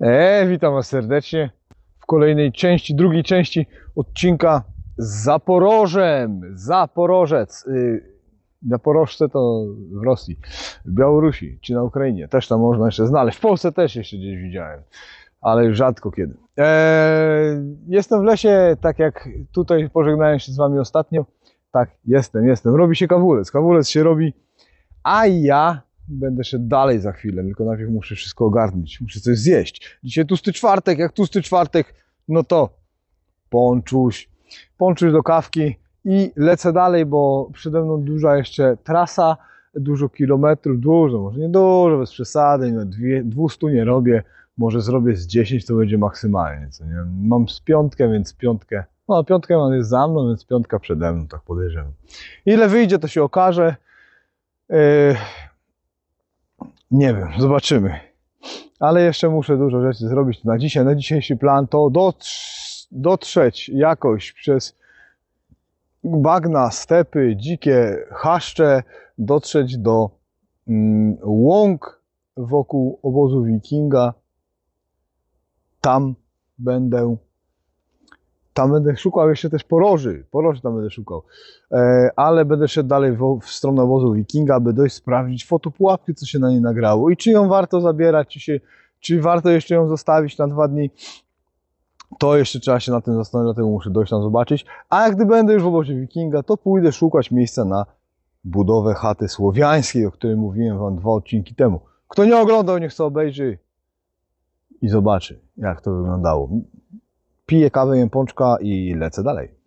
E, witam Was serdecznie w kolejnej części, drugiej części odcinka z Zaporożem. Zaporożec. Y, Zaporożce to w Rosji, w Białorusi czy na Ukrainie. Też tam można jeszcze znaleźć. W Polsce też jeszcze gdzieś widziałem, ale rzadko kiedy. E, jestem w lesie, tak jak tutaj pożegnałem się z Wami ostatnio. Tak, jestem, jestem. Robi się kawulec. Kawulec się robi, a ja będę szedł dalej za chwilę, tylko najpierw muszę wszystko ogarnąć, muszę coś zjeść. Dzisiaj tłusty czwartek, jak tłusty czwartek, no to ponczuś, ponczuś do kawki i lecę dalej, bo przede mną duża jeszcze trasa, dużo kilometrów, dużo, może nie dużo, bez przesady, no dwie, 200 nie robię, może zrobię z 10, to będzie maksymalnie, co nie? Mam z piątkę, więc piątkę, no piątkę mam jest za mną, więc piątka przede mną, tak podejrzewam. Ile wyjdzie, to się okaże. Yy, nie wiem, zobaczymy. Ale jeszcze muszę dużo rzeczy zrobić na dzisiaj. Na dzisiejszy plan to dotrz- dotrzeć jakoś przez bagna, stepy, dzikie chaszcze, dotrzeć do mm, łąk wokół obozu wikinga. Tam będę tam będę szukał jeszcze też poroży. Poroży tam będę szukał. E, ale będę szedł dalej w, w stronę obozu wikinga, aby dojść sprawdzić fotopułapki, co się na niej nagrało i czy ją warto zabierać, czy, się, czy warto jeszcze ją zostawić na dwa dni. To jeszcze trzeba się na tym zastanowić, dlatego muszę dojść tam zobaczyć. A gdy będę już w obozie wikinga, to pójdę szukać miejsca na budowę chaty słowiańskiej, o której mówiłem wam dwa odcinki temu. Kto nie oglądał, niech sobie obejrzy i zobaczy, jak to wyglądało. Piję kawę, jem pączka i lecę dalej.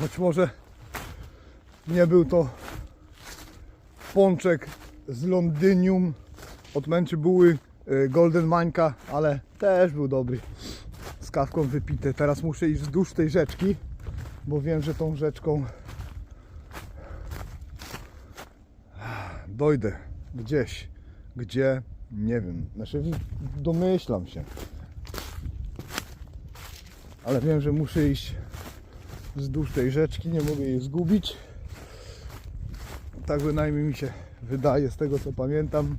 Choć może nie był to pączek z Londynium od męczy buły y, Golden Mańka, ale też był dobry. Z kawką wypite. Teraz muszę iść wzdłuż tej rzeczki, bo wiem, że tą rzeczką dojdę gdzieś. Gdzie? Nie wiem. Znaczy domyślam się. Ale wiem, że muszę iść wzdłuż tej rzeczki, nie mogę jej zgubić. Tak bynajmniej mi się wydaje z tego co pamiętam.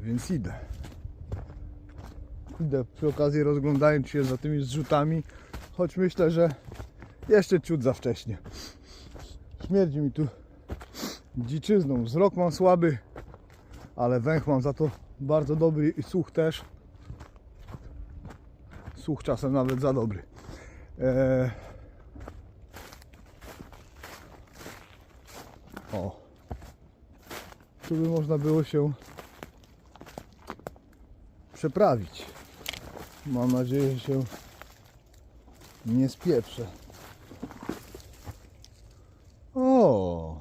Więc idę. Idę przy okazji rozglądając się za tymi zrzutami, choć myślę, że jeszcze ciut za wcześnie. Śmierdzi mi tu dziczyzną. Wzrok mam słaby, ale węch mam za to bardzo dobry i słuch też. Słuch czasem nawet za dobry. Eee... O. Tu by można było się przeprawić. Mam nadzieję, że się nie spieprzę. O!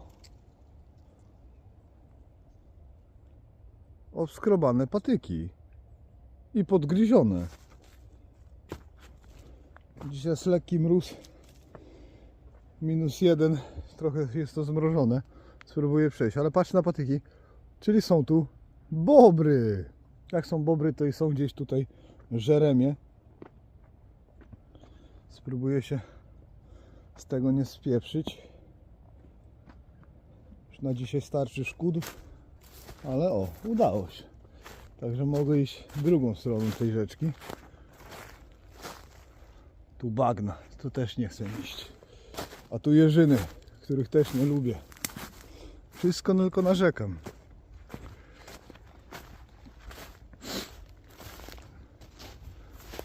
Obskrobane patyki. I podgryzione. Dzisiaj jest lekki mróz. Minus jeden. Trochę jest to zmrożone. Spróbuję przejść, ale patrz na patyki. Czyli są tu bobry. Jak są bobry, to i są gdzieś tutaj żeremie. Spróbuję się z tego nie spieprzyć. Już na dzisiaj starczy szkód, ale o, udało się. Także mogę iść drugą stroną tej rzeczki. Tu bagna, tu też nie chcę iść. A tu jeżyny, których też nie lubię. Wszystko tylko narzekam.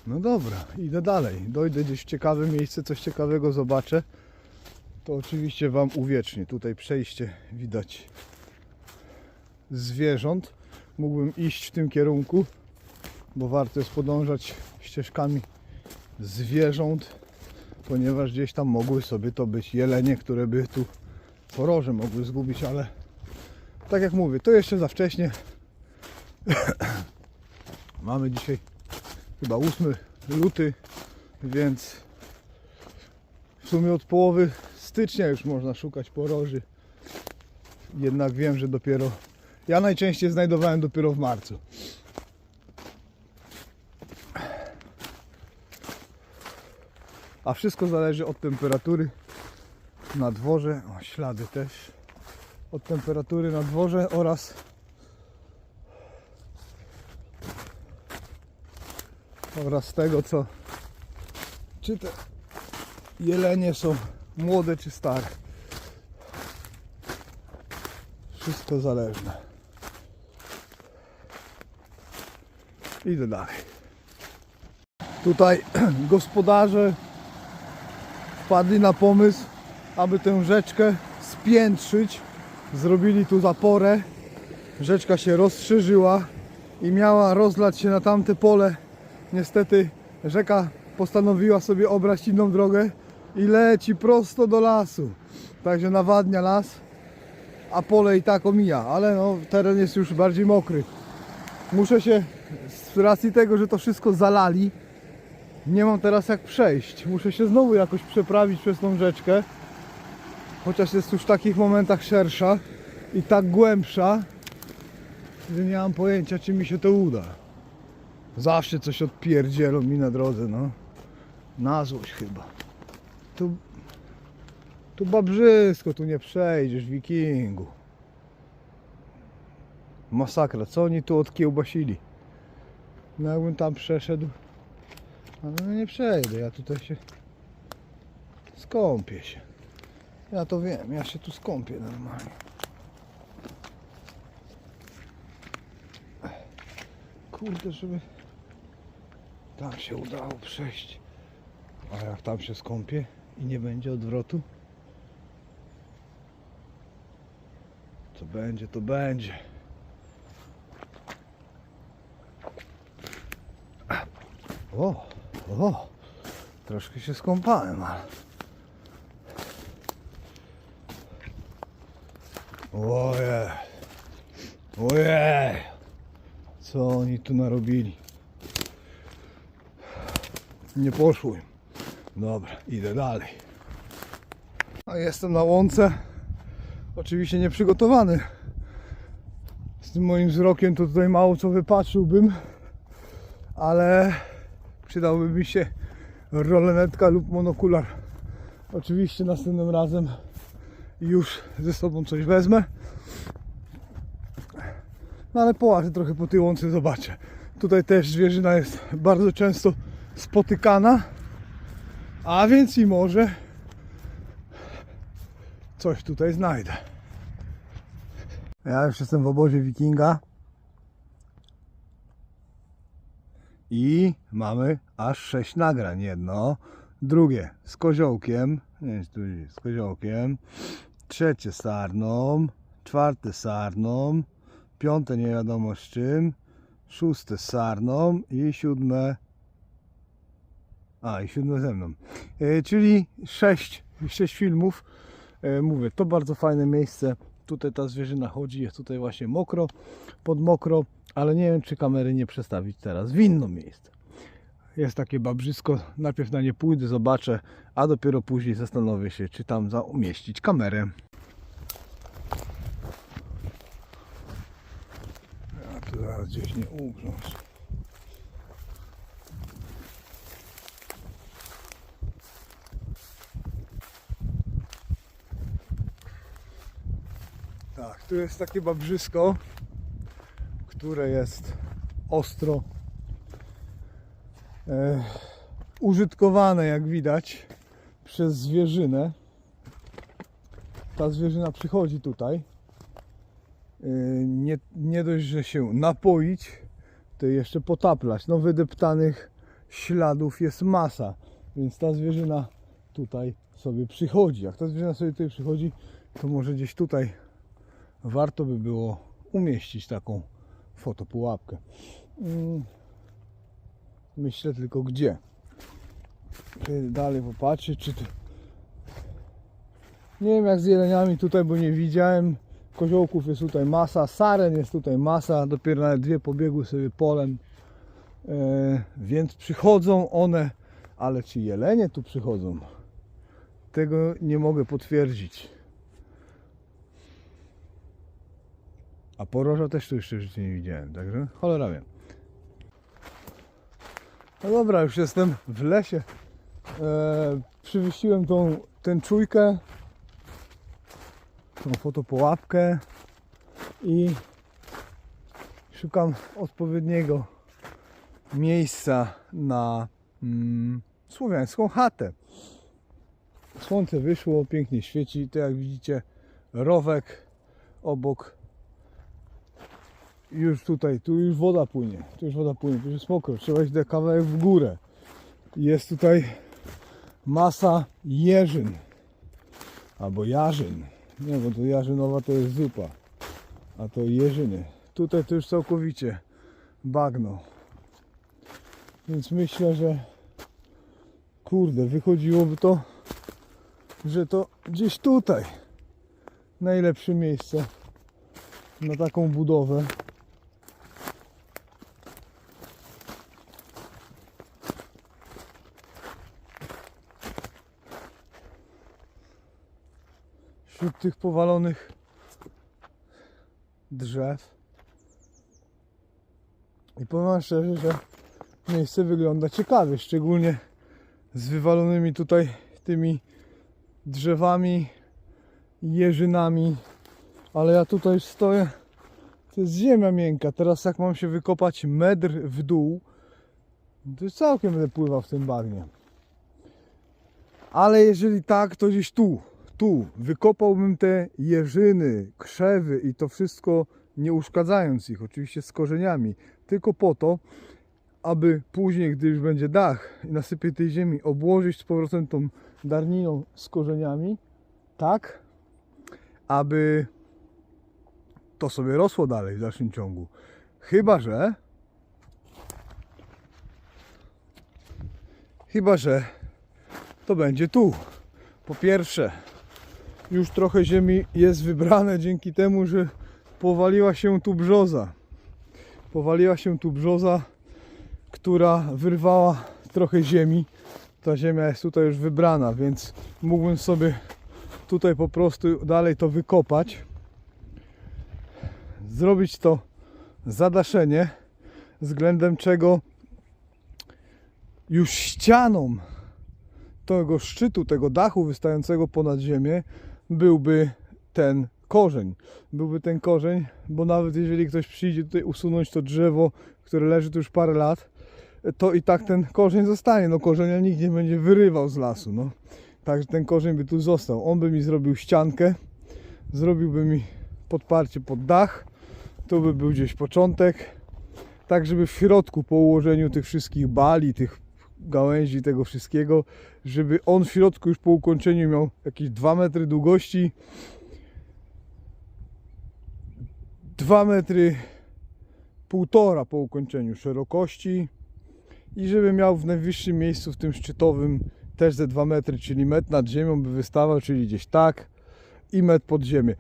No dobra, idę dalej. Dojdę gdzieś w ciekawe miejsce, coś ciekawego zobaczę. To oczywiście Wam uwiecznię. Tutaj przejście widać zwierząt. Mógłbym iść w tym kierunku, bo warto jest podążać ścieżkami zwierząt, ponieważ gdzieś tam mogły sobie to być jelenie, które by tu poroże mogły zgubić, ale tak jak mówię, to jeszcze za wcześnie. Mamy dzisiaj chyba 8 luty, więc w sumie od połowy stycznia już można szukać poroży. Jednak wiem, że dopiero ja najczęściej znajdowałem dopiero w marcu. A wszystko zależy od temperatury na dworze, o ślady też, od temperatury na dworze oraz oraz tego co czy te jelenie są młode czy stare. Wszystko zależne. Idę dalej. Tutaj gospodarze wpadli na pomysł, aby tę rzeczkę spiętrzyć. Zrobili tu zaporę. Rzeczka się rozszerzyła i miała rozlać się na tamte pole. Niestety rzeka postanowiła sobie obrać inną drogę i leci prosto do lasu. Także nawadnia las, a pole i tak omija, ale no, teren jest już bardziej mokry. Muszę się z racji tego, że to wszystko zalali, nie mam teraz jak przejść. Muszę się znowu jakoś przeprawić przez tą rzeczkę. Chociaż jest już w takich momentach szersza i tak głębsza, że nie mam pojęcia, czy mi się to uda. Zawsze coś odpierdzielą mi na drodze, no. Na złość chyba. Tu, tu babrzysko, tu nie przejdziesz, wikingu. Masakra, co oni tu odkiełbasili? No jakbym tam przeszedł, ale no nie przejdę, ja tutaj się skąpię się. Ja to wiem, ja się tu skąpię normalnie. Kurde, żeby tam się udało przejść. A jak tam się skąpię i nie będzie odwrotu, co będzie, to będzie. O, o, Troszkę się skąpałem, ale... Ojej. Ojej. Co oni tu narobili? Nie poszło im. Dobra, idę dalej. A jestem na łące. Oczywiście nieprzygotowany. Z tym moim wzrokiem to tutaj mało co wypatrzyłbym. Ale przydałby mi się rolenetka lub monokular. Oczywiście następnym razem już ze sobą coś wezmę. No ale połażę trochę po tej łące, zobaczę. Tutaj też zwierzyna jest bardzo często spotykana. A więc i może coś tutaj znajdę. Ja już jestem w obozie wikinga. I mamy aż sześć nagrań. Jedno, drugie z koziołkiem, nie wiem, tu jest, z koziołkiem, trzecie sarną, czwarte sarną, piąte nie wiadomo z czym, szóste sarną i siódme a i siódme ze mną. E, czyli sześć, sześć filmów. E, mówię, to bardzo fajne miejsce. Tutaj ta zwierzyna chodzi, jest tutaj właśnie mokro, pod mokro, ale nie wiem czy kamery nie przestawić teraz w inne miejsce. Jest takie babrzysko, najpierw na nie pójdę, zobaczę, a dopiero później zastanowię się, czy tam zaumieścić kamerę. Ja tu zaraz gdzieś nie ugrząć. Tak, tu jest takie babrzysko, które jest ostro e, użytkowane, jak widać, przez zwierzynę. Ta zwierzyna przychodzi tutaj. E, nie, nie dość, że się napoić, to jeszcze potaplać. No wydeptanych śladów jest masa, więc ta zwierzyna tutaj sobie przychodzi. Jak ta zwierzyna sobie tutaj przychodzi, to może gdzieś tutaj warto by było umieścić taką fotopułapkę. Mm, Myślę tylko gdzie. Dalej popatrzeć, czy to... Nie wiem jak z jeleniami tutaj, bo nie widziałem. Koziołków jest tutaj masa, saren jest tutaj masa, dopiero nawet dwie pobiegły sobie polem. E, więc przychodzą one, ale czy jelenie tu przychodzą? Tego nie mogę potwierdzić. A poroża też tu jeszcze w życiu nie widziałem, także cholera wiem. No dobra, już jestem w lesie. E, przywyściłem tą tęczujkę, tą fotopułapkę i szukam odpowiedniego miejsca na mm, słowiańską chatę. Słońce wyszło, pięknie świeci. To jak widzicie, rowek obok już tutaj, tu już woda płynie, tu już woda płynie, tu już jest mokro, trzeba iść do kawałek w górę. Jest tutaj masa jeżyn, albo jarzyn. Nie, bo to jarzynowa to jest zupa, a to jeżyny. Tutaj to już całkowicie bagno. Więc myślę, że kurde, wychodziłoby to, że to gdzieś tutaj najlepsze miejsce na taką budowę. Wśród tych powalonych drzew. I powiem szczerze, że miejsce wygląda ciekawie, szczególnie z wywalonymi tutaj tymi drzewami, jeżynami, ale ja tutaj stoję, to jest ziemia miękka, teraz jak mam się wykopać metr w dół, to całkiem będę pływał w tym bagnie. Ale jeżeli tak, to gdzieś tu, tu, wykopałbym te jeżyny, krzewy i to wszystko nie uszkadzając ich, oczywiście z korzeniami, tylko po to, aby później, gdy już będzie dach i nasypie tej ziemi, obłożyć z powrotem tą darniną z korzeniami, tak, aby to sobie rosło dalej w dalszym ciągu. Chyba, że chyba, że to będzie tu. Po pierwsze, już trochę ziemi jest wybrane dzięki temu, że powaliła się tu brzoza. Powaliła się tu brzoza, która wyrwała trochę ziemi. Ta ziemia jest tutaj już wybrana, więc mógłbym sobie tutaj po prostu dalej to wykopać. Zrobić to zadaszenie, względem czego już ścianą tego szczytu, tego dachu wystającego ponad ziemię byłby ten korzeń. Byłby ten korzeń, bo nawet jeżeli ktoś przyjdzie tutaj usunąć to drzewo, które leży tu już parę lat, to i tak ten korzeń zostanie. No korzenia nikt nie będzie wyrywał z lasu. No. Także ten korzeń by tu został. On by mi zrobił ściankę, zrobiłby mi podparcie pod dach. Tu by był gdzieś początek. Tak, żeby w środku po ułożeniu tych wszystkich bali, tych gałęzi, tego wszystkiego, żeby on w środku już po ukończeniu miał jakieś 2 metry długości, 2 metry półtora po ukończeniu szerokości i żeby miał w najwyższym miejscu, w tym szczytowym, też ze 2 metry, czyli metr nad ziemią by wystawał, czyli gdzieś tak i metr pod ziemię.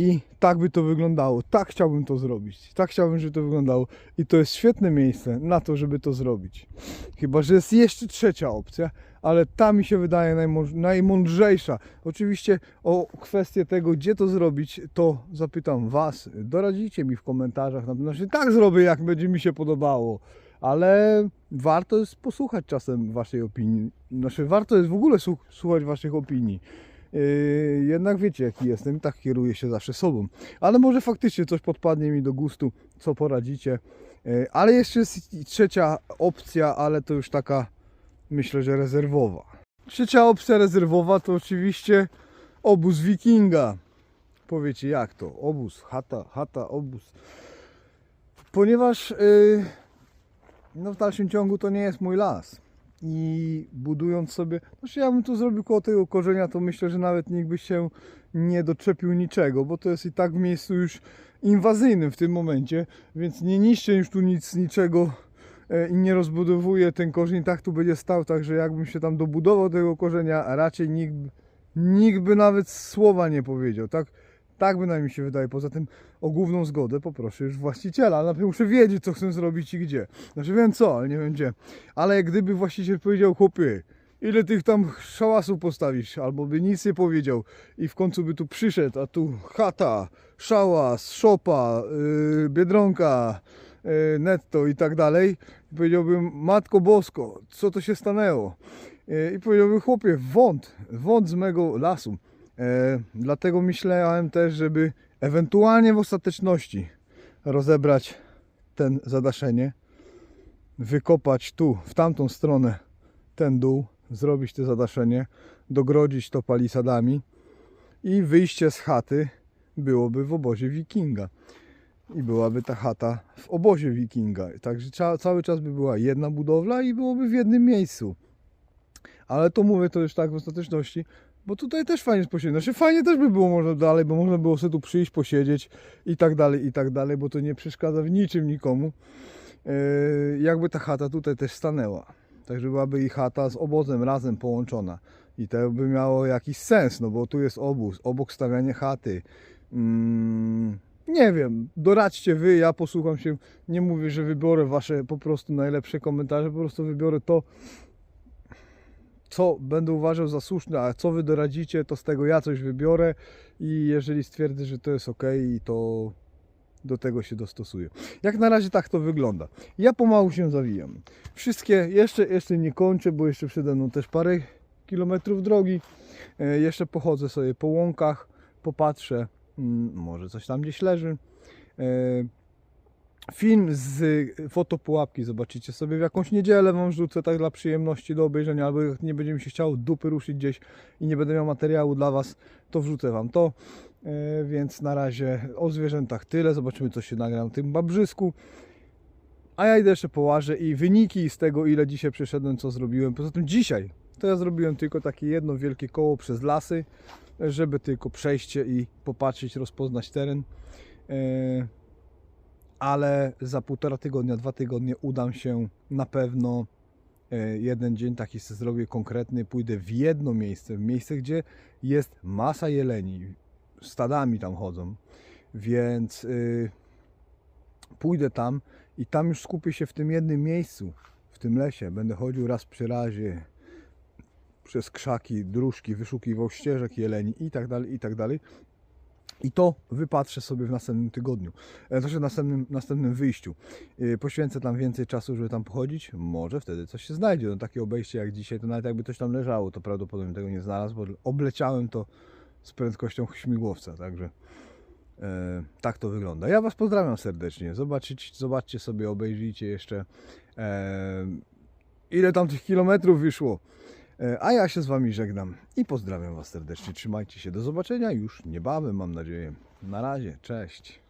I tak by to wyglądało. Tak chciałbym to zrobić. Tak chciałbym, żeby to wyglądało. I to jest świetne miejsce na to, żeby to zrobić. Chyba, że jest jeszcze trzecia opcja, ale ta mi się wydaje najmądrzejsza. Oczywiście o kwestię tego, gdzie to zrobić, to zapytam Was. Doradzicie mi w komentarzach. Na pewno, że tak zrobię, jak będzie mi się podobało. Ale warto jest posłuchać czasem Waszej opinii. Znaczy, warto jest w ogóle słuch- słuchać Waszych opinii. Yy, jednak wiecie jaki jestem i tak kieruję się zawsze sobą. Ale może faktycznie coś podpadnie mi do gustu, co poradzicie. Yy, ale jeszcze jest trzecia opcja, ale to już taka myślę, że rezerwowa. Trzecia opcja rezerwowa to oczywiście obóz wikinga. Powiecie jak to? Obóz, chata, chata, obóz. Ponieważ yy, no w dalszym ciągu to nie jest mój las i budując sobie, znaczy ja bym tu zrobił koło tego korzenia, to myślę, że nawet nikt by się nie doczepił niczego, bo to jest i tak w miejscu już inwazyjnym w tym momencie, więc nie niszczę już tu nic, niczego e, i nie rozbudowuję ten korzeń, tak tu będzie stał, także jakbym się tam dobudował tego korzenia, raczej nikt, nikt by nawet słowa nie powiedział, tak? Tak bynajmniej się wydaje. Poza tym o główną zgodę poproszę już właściciela. Najpierw muszę wiedzieć, co chcę zrobić i gdzie. Znaczy wiem co, ale nie wiem gdzie. Ale gdyby właściciel powiedział, chłopie, ile tych tam szałasów postawisz, albo by nic nie powiedział i w końcu by tu przyszedł, a tu chata, szałas, szopa, yy, biedronka, yy, netto i tak dalej, i powiedziałbym, Matko Bosko, co to się stanęło? Yy, I powiedziałbym, chłopie, wąt, wąt z mego lasu. E, dlatego myślałem też, żeby ewentualnie w ostateczności rozebrać ten zadaszenie, wykopać tu, w tamtą stronę ten dół, zrobić to zadaszenie, dogrodzić to palisadami i wyjście z chaty byłoby w obozie wikinga. I byłaby ta chata w obozie wikinga. Także cały czas by była jedna budowla i byłoby w jednym miejscu. Ale to mówię to już tak w ostateczności, bo tutaj też fajnie jest posiedzieć. Znaczy fajnie też by było można dalej, bo można było sobie tu przyjść, posiedzieć i tak dalej, i tak dalej, bo to nie przeszkadza w niczym nikomu. Yy, jakby ta chata tutaj też stanęła. Także byłaby i chata z obozem razem połączona. I to by miało jakiś sens, no bo tu jest obóz, obok stawianie chaty. Mm, nie wiem, doradźcie wy, ja posłucham się. Nie mówię, że wybiorę wasze po prostu najlepsze komentarze, po prostu wybiorę to, co będę uważał za słuszne, a co wy doradzicie, to z tego ja coś wybiorę i jeżeli stwierdzę, że to jest ok, to do tego się dostosuję. Jak na razie tak to wygląda. Ja pomału się zawijam. Wszystkie, jeszcze, jeszcze nie kończę, bo jeszcze przede mną też parę kilometrów drogi. E, Jeszcze pochodzę sobie po łąkach, popatrzę, mm, może coś tam gdzieś leży. Film z fotopułapki zobaczycie sobie w jakąś niedzielę wam rzucę tak dla przyjemności do obejrzenia, albo jak nie będzie mi się chciało dupy ruszyć gdzieś i nie będę miał materiału dla was, to wrzucę wam to. E, Więc na razie o zwierzętach tyle. Zobaczymy co się nagra na tym babrzysku. A ja idę jeszcze połażę i wyniki z tego ile dzisiaj przeszedłem, co zrobiłem. Poza tym dzisiaj to ja zrobiłem tylko takie jedno wielkie koło przez lasy, żeby tylko przejście i popatrzeć, rozpoznać teren. E, ale za półtora tygodnia, dwa tygodnie udam się na pewno e, jeden dzień taki sobie zrobię konkretny, pójdę w jedno miejsce, w miejsce, gdzie jest masa jeleni, stadami tam chodzą, więc y, pójdę tam i tam już skupię się w tym jednym miejscu, w tym lesie. Będę chodził raz przy razie przez krzaki, dróżki, wyszukiwał ścieżek jeleni i tak dalej, i tak dalej. I to wypatrzę sobie w następnym tygodniu, e, znaczy w następnym, następnym wyjściu. Yy, Poświęcę tam więcej czasu, żeby tam pochodzić. Może wtedy coś się znajdzie. No, takie obejście jak dzisiaj, to nawet jakby coś tam leżało, to prawdopodobnie tego nie znalazł, bo obleciałem to z prędkością śmigłowca, także e, tak to wygląda. Ja Was pozdrawiam serdecznie. Zobaczyć, zobaczcie sobie, obejrzyjcie jeszcze e, ile tam tych kilometrów wyszło. E, A ja się z Wami żegnam i pozdrawiam Was serdecznie. Trzymajcie się. Do zobaczenia już niebawem, mam nadzieję. Na razie. Cześć.